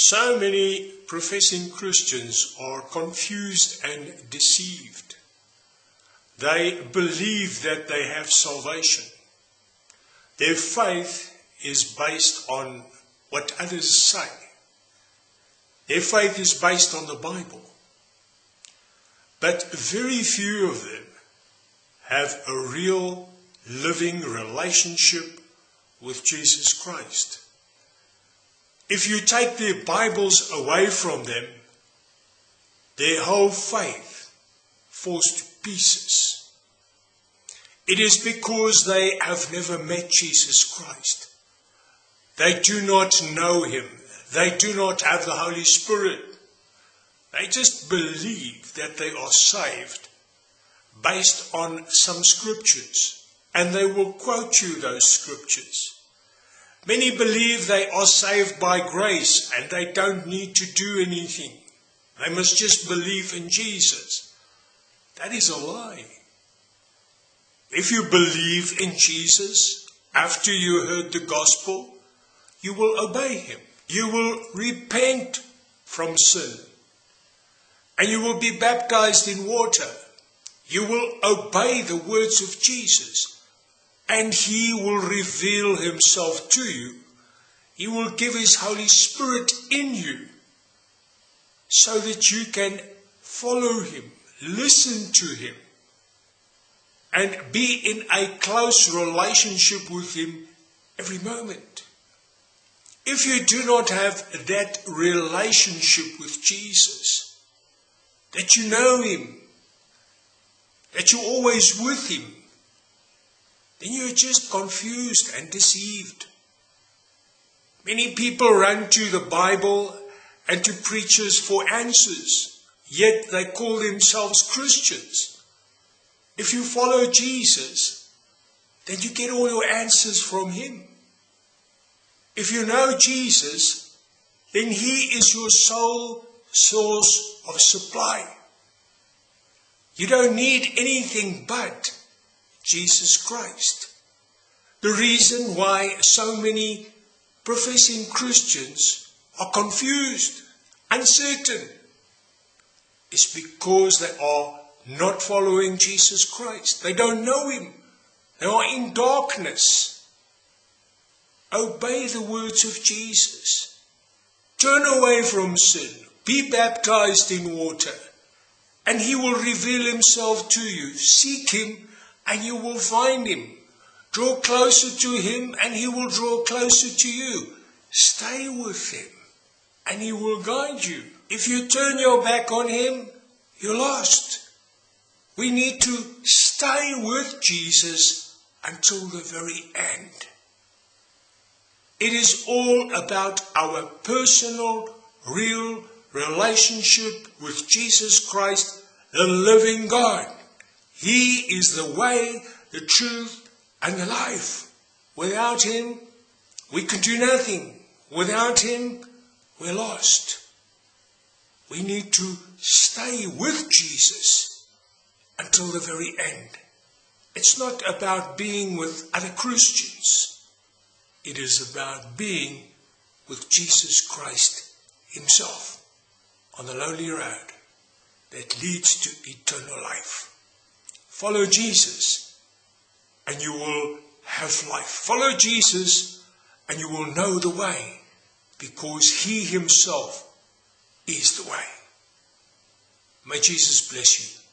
So many professing Christians are confused and deceived. They believe that they have salvation. Their faith is based on what others say. Their faith is based on the Bible. But very few of them have a real living relationship with Jesus Christ. If you take their Bibles away from them, their whole faith falls to pieces. It is because they have never met Jesus Christ. They do not know Him. They do not have the Holy Spirit. They just believe that they are saved based on some scriptures. And they will quote you those scriptures. Many believe they are saved by grace and they don't need to do anything. They must just believe in Jesus. That is a lie. If you believe in Jesus after you heard the gospel, you will obey him. You will repent from sin. And you will be baptized in water. You will obey the words of Jesus and He will reveal Himself to you. He will give His Holy Spirit in you so that you can follow Him, listen to Him, and be in a close relationship with Him every moment. If you do not have that relationship with Jesus, that you know Him, that you're always with Him, then you're just confused and deceived. Many people run to the Bible and to preachers for answers, yet they call themselves Christians. If you follow Jesus, then you get all your answers from Him. If you know Jesus, then He is your sole source of supply. You don't need anything but Jesus Christ. The reason why so many professing Christians are confused, uncertain, is because they are not following Jesus Christ. They don't know Him. They are in darkness. Obey the words of Jesus. Turn away from sin. Be baptized in water. And He will reveal Himself to you. Seek Him and you will find him. Draw closer to him and he will draw closer to you. Stay with him and he will guide you. If you turn your back on him, you're lost. We need to stay with Jesus until the very end. It is all about our personal, real relationship with Jesus Christ, the living God. He is the way, the truth, and the life. Without Him, we can do nothing. Without Him, we're lost. We need to stay with Jesus until the very end. It's not about being with other Christians. It is about being with Jesus Christ Himself on the lonely road that leads to eternal life. Follow Jesus and you will have life. Follow Jesus and you will know the way because he himself is the way. May Jesus bless you.